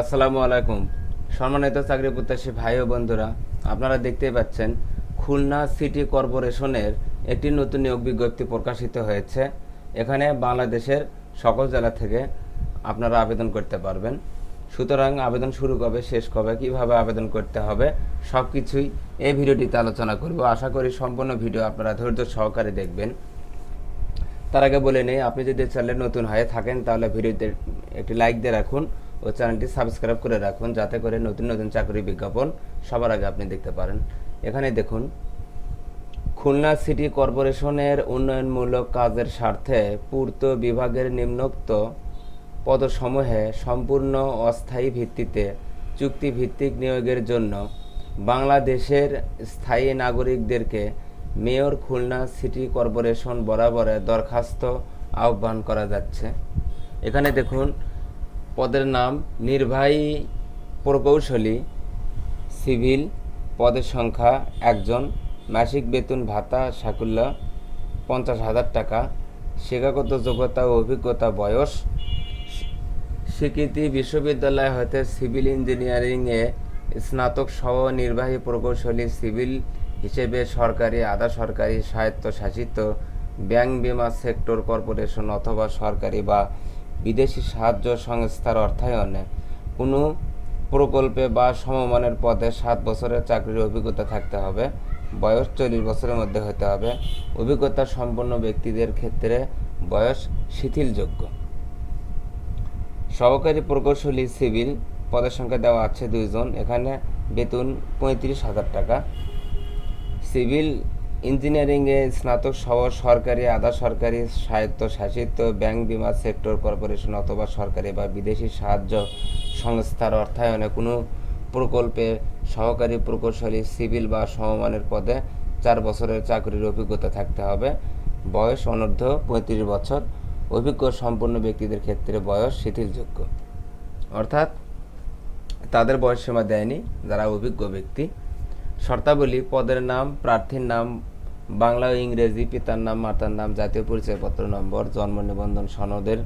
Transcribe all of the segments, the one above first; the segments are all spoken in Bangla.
আসসালামু আলাইকুম। সম্মানিত চাকরি প্রত্যাশী ভাই ও বন্ধুরা, আপনারা দেখতেই পাচ্ছেন খুলনা সিটি কর্পোরেশনের একটি নতুন নিয়োগ বিজ্ঞপ্তি প্রকাশিত হয়েছে। এখানে বাংলাদেশের সকল জেলা থেকে আপনারা আবেদন করতে পারবেন। সুতরাং আবেদন শুরু কবে, শেষ কবে, কীভাবে আবেদন করতে হবে সব কিছুই এই ভিডিওটিতে আলোচনা করব। আশা করি সম্পূর্ণ ভিডিও আপনারা ধৈর্য সহকারে দেখবেন। তার আগে বলে নেই, আপনি যদি চ্যানেলে নতুন হয়ে থাকেন, তাহলে ভিডিওতে একটি লাইক দিয়ে রাখুন। ও চ্যানেলটি সাবস্ক্রাইব করে রাখুন, যাতে করে নতুন নতুন চাকরি বিজ্ঞাপন সবার আগে আপনি দেখতে পারেন। এখানে দেখুন, খুলনা সিটি কর্পোরেশনের উন্নয়নমূলক কাজের স্বার্থে পূর্ত বিভাগের নিম্নোক্ত পদসমূহে সম্পূর্ণ অস্থায়ী ভিত্তিতে চুক্তিভিত্তিক নিয়োগের জন্য বাংলাদেশের স্থায়ী নাগরিকদেরকে মেয়র খুলনা সিটি কর্পোরেশন বরাবরে দরখাস্ত আহ্বান করা যাচ্ছে। এখানে দেখুন পদের নাম নির্বাহী প্রকৌশলী, সিভিল পদের সংখ্যা একজন, মাসিক বেতন ভাতা সাকুল্য পঞ্চাশ হাজার টাকা, শিক্ষাগত যোগ্যতা ও অভিজ্ঞতা বয়স, স্বীকৃতি বিশ্ববিদ্যালয় হতে সিভিল ইঞ্জিনিয়ারিংয়ে স্নাতক সহ নির্বাহী প্রকৌশলী, সিভিল হিসেবে সরকারি, আধা সরকারি, স্বায়ত্তশাসিত, ব্যাংক বিমা সেক্টর কর্পোরেশন অথবা সরকারি বা বিদেশি সাহায্য সংস্থার অর্থায়নে কোনো প্রকল্পে বা সমমানের পদে সাত বছরের চাকরির অভিজ্ঞতা থাকতে হবে। বয়স চল্লিশ বছরের মধ্যে হতে হবে। অভিজ্ঞতা সম্পন্ন ব্যক্তিদের ক্ষেত্রে বয়স শিথিলযোগ্য। সহকারী প্রকৌশলী সিভিল পদের সংখ্যা দেওয়া আছে দুইজন। এখানে বেতন পঁয়ত্রিশ হাজার টাকা। সিভিল ইঞ্জিনিয়ারিংয়ে স্নাতক সহ সরকারি, আধা সরকারি, স্বায়ত্তশাসিত, ব্যাংক, বিমা সেক্টর, কর্পোরেশন অথবা সরকারি বা বিদেশি সাহায্য সংস্থার অর্থায়নে কোনো প্রকল্পে সহকারী প্রকৌশলী, সিভিল বা সমমানের পদে চার বছরের চাকরির অভিজ্ঞতা থাকতে হবে। বয়স অনূর্ধ্ব পঁয়ত্রিশ বছর। অভিজ্ঞ সম্পন্ন ব্যক্তিদের ক্ষেত্রে বয়স শিথিলযোগ্য। অর্থাৎ তাদের বয়স সীমা দেয়নি যারা অভিজ্ঞ ব্যক্তি। শর্তাবলী, পদের নাম, প্রার্থীর নাম বাংলা ও ইংরেজি পিতার নাম, মাতার নাম, জাতীয় পরিচয়পত্র নম্বর, জন্ম নিবন্ধন সনদের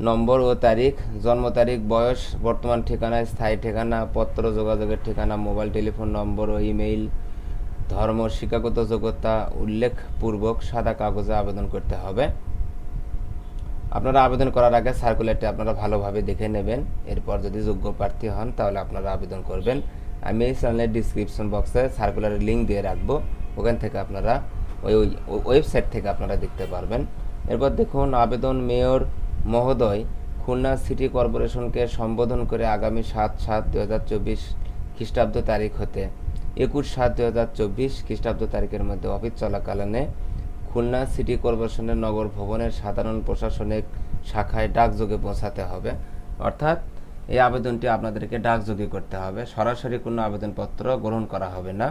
নম্বর ও তারিখ, জন্ম তারিখ, বয়স, বর্তমান ঠিকানা, স্থায়ী ঠিকানা, পত্র, যোগাযোগের ঠিকানা, মোবাইল, টেলিফোন নম্বর ও ইমেইল, ধর্ম, শিক্ষাগত যোগ্যতা উল্লেখপূর্বক সাদা কাগজে আবেদন করতে হবে। আপনারা আবেদন করার আগে সার্কুলারটি আপনারা ভালোভাবে দেখে নেবেন। এরপর যদি যোগ্য প্রার্থী হন, তাহলে আপনারা আবেদন করবেন। আমি এই চ্যানেলের ডিসক্রিপশন বক্সে সার্কুলারের লিঙ্ক দিয়ে রাখব। ওখান থেকে আপনারা ওই ওয়েবসাইট থেকে আপনারা দেখতে পারবেন। এরপর দেখুন, আবেদন মেয়র মহোদয় খুলনা সিটি কর্পোরেশনকে সম্বোধন করে আগামী সাত সাত দু হাজার চব্বিশ খ্রিস্টাব্দ তারিখ হতে একুশ সাত দু হাজার চব্বিশ খ্রিস্টাব্দ তারিখের মধ্যে অফিস চলাকালীনে খুলনা সিটি কর্পোরেশনের নগর ভবনের সাধারণ প্রশাসনিক শাখায় ডাকযোগে পৌঁছাতে হবে। অর্থাৎ এই আবেদনটি আপনাদেরকে ডাকযোগে করতে হবে। সরাসরি কোনো আবেদনপত্র গ্রহণ করা হবে না।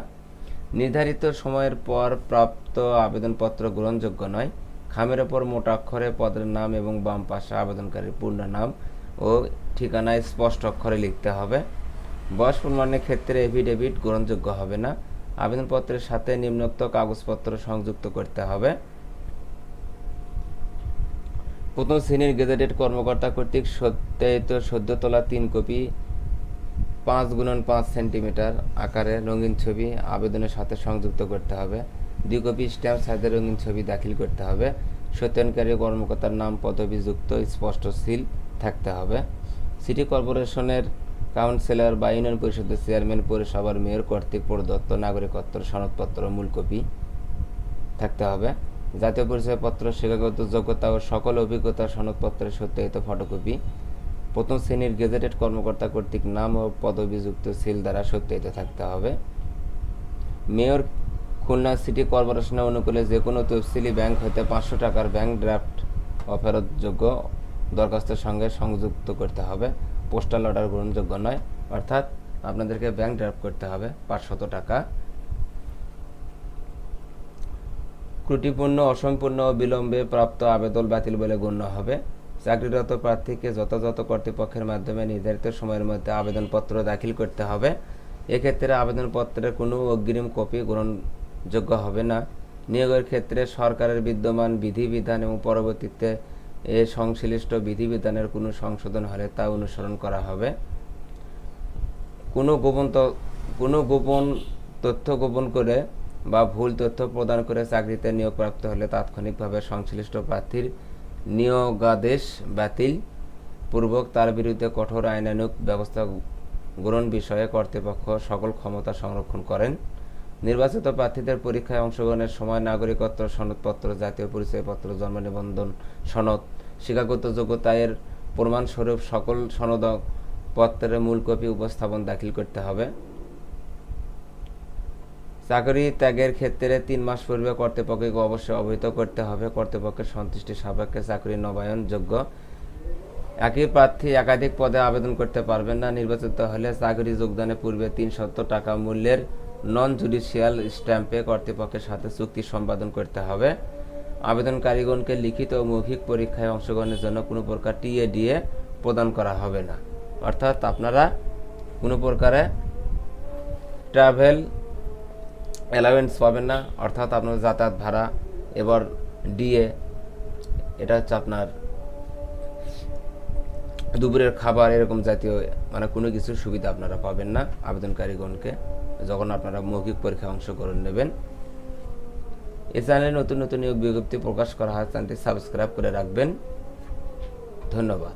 নির্ধারিত সময়ের পর প্রাপ্ত আবেদনপত্র গ্রহণযোগ্য নয়। খামের ওপর মোটা অক্ষরে পদের নাম এবং বাম পাশে আবেদনকারীর পূর্ণ নাম ও ঠিকানায় স্পষ্ট অক্ষরে লিখতে হবে। বয়স প্রমাণের ক্ষেত্রে এফিডেভিট গ্রহণযোগ্য হবে না। আবেদনপত্রের সাথে নিম্নোক্ত কাগজপত্র সংযুক্ত করতে হবে। প্রথম শ্রেণির গেজেটেড কর্মকর্তা কর্তৃক সত্যায়িত সদ্য তোলা তিন কপি পাঁচ গুণন পাঁচ সেন্টিমিটার আকারে রঙিন ছবি আবেদনের সাথে সংযুক্ত করতে হবে। দুই কপি স্ট্যাম্প সাইজের রঙিন ছবি দাখিল করতে হবে। সত্যায়নকারী কর্মকর্তার নাম, পদবিযুক্ত স্পষ্ট সিল থাকতে হবে। সিটি কর্পোরেশনের কাউন্সিলর বা ইউনিয়ন পরিষদের চেয়ারম্যান, পৌরসভার মেয়র, কর্তৃক প্রদত্ত নাগরিকত্ব সনদপত্র, মূল কপি থাকতে হবে। জাতীয় পরিচয়পত্র, শিক্ষাগত যোগ্যতা ও সকল অভিজ্ঞতা সনদপত্রের সত্যায়িত ফটোকপি প্রথম শ্রেণির গেজেটেড কর্মকর্তা কর্তৃক নাম ও পদবিযুক্ত সিল দ্বারা সত্যায়িত থাকতে হবে। মেয়র খুলনা সিটি কর্পোরেশনের অনুকূলে যে কোনো তফসিলি ব্যাংক হতে পাঁচশো টাকার ব্যাংক ড্রাফট অফেরতযোগ্য দরখাস্তের সঙ্গে সংযুক্ত করতে হবে। পোস্টাল অর্ডার গ্রহণযোগ্য নয়, অর্থাৎ আপনাদেরকে ব্যাংক ড্রাফট করতে হবে পাঁচশত টাকা। ত্রুটিপূর্ণ, অসম্পূর্ণ ও বিলম্বে প্রাপ্ত আবেদন বাতিল বলে গণ্য হবে। চাকরিরত প্রার্থীকে যথাযথ কর্তৃপক্ষের মাধ্যমে নির্ধারিত সময়ের মধ্যে আবেদনপত্র দাখিল করতে হবে। এক্ষেত্রে আবেদনপত্রের কোনো অগ্রিম কপি গ্রহণযোগ্য হবে না। নিয়োগের ক্ষেত্রে সরকারের বিদ্যমান বিধিবিধান এবং পরবর্তীতে এ সংশ্লিষ্ট বিধিবিধানের কোনো সংশোধন হলে তা অনুসরণ করা হবে। কোনো গোপন কোনো গোপন তথ্য গোপন করে বা ভুল তথ্য প্রদান করে চাকরিতে নিয়োগপ্রাপ্ত হলে তাৎক্ষণিকভাবে সংশ্লিষ্ট প্রার্থীর নিয়োগাদেশ বাতিল। পূর্বক তার বিরুদ্ধে কঠোর আইনানুক ব্যবস্থা গ্রহণ বিষয়ে কর্তৃপক্ষ সকল ক্ষমতা সংরক্ষণ করেন। নির্বাচিত প্রার্থীদের পরীক্ষায় অংশগ্রহণের সময় নাগরিকত্ব সনদপত্র, জাতীয় পরিচয়পত্র, জন্ম নিবন্ধন সনদ, শিক্ষাগত যোগ্যতায়ের প্রমাণস্বরূপ সকল সনদ পত্রের মূল কপি উপস্থাপন দাখিল করতে হবে। চাকরি ত্যাগের ক্ষেত্রে তিন মাস পূর্বে কর্তৃপক্ষকে অবশ্যই অবহিত করতে হবে। কর্তৃপক্ষের সন্তুষ্টি সাপেক্ষে চাকরি নবায়ন যোগ্য একই প্রার্থী একাধিক পদে আবেদন করতে পারবেন না। নির্বাচিত হলে চাকরি যোগদানের পূর্বে তিন শত টাকা মূল্যের নন জুডিশিয়াল স্ট্যাম্পে কর্তৃপক্ষের সাথে চুক্তি সম্পাদন করতে হবে। আবেদনকারীগণকে লিখিত ও মৌখিক পরীক্ষায় অংশগ্রহণের জন্য কোনো প্রকার টিএডিএ প্রদান করা হবে না। অর্থাৎ আপনারা কোনো প্রকারে ট্রাভেল অ্যালাউয়েন্স পাবেন না, অর্থাৎ আপনার যাতায়াত ভাড়া, এবার ডিএ এটা হচ্ছে আপনার দুপুরের খাবার এরকম জাতীয় মানে কোনো কিছুর সুবিধা আপনারা পাবেন না আবেদনকারীগণকে, যখন আপনারা মৌখিক পরীক্ষায় অংশগ্রহণ নেবেন। এ চ্যানেলে নতুন নতুন নিয়োগ বিজ্ঞপ্তি প্রকাশ করা হয়, চ্যানেলটি সাবস্ক্রাইব করে রাখবেন। ধন্যবাদ।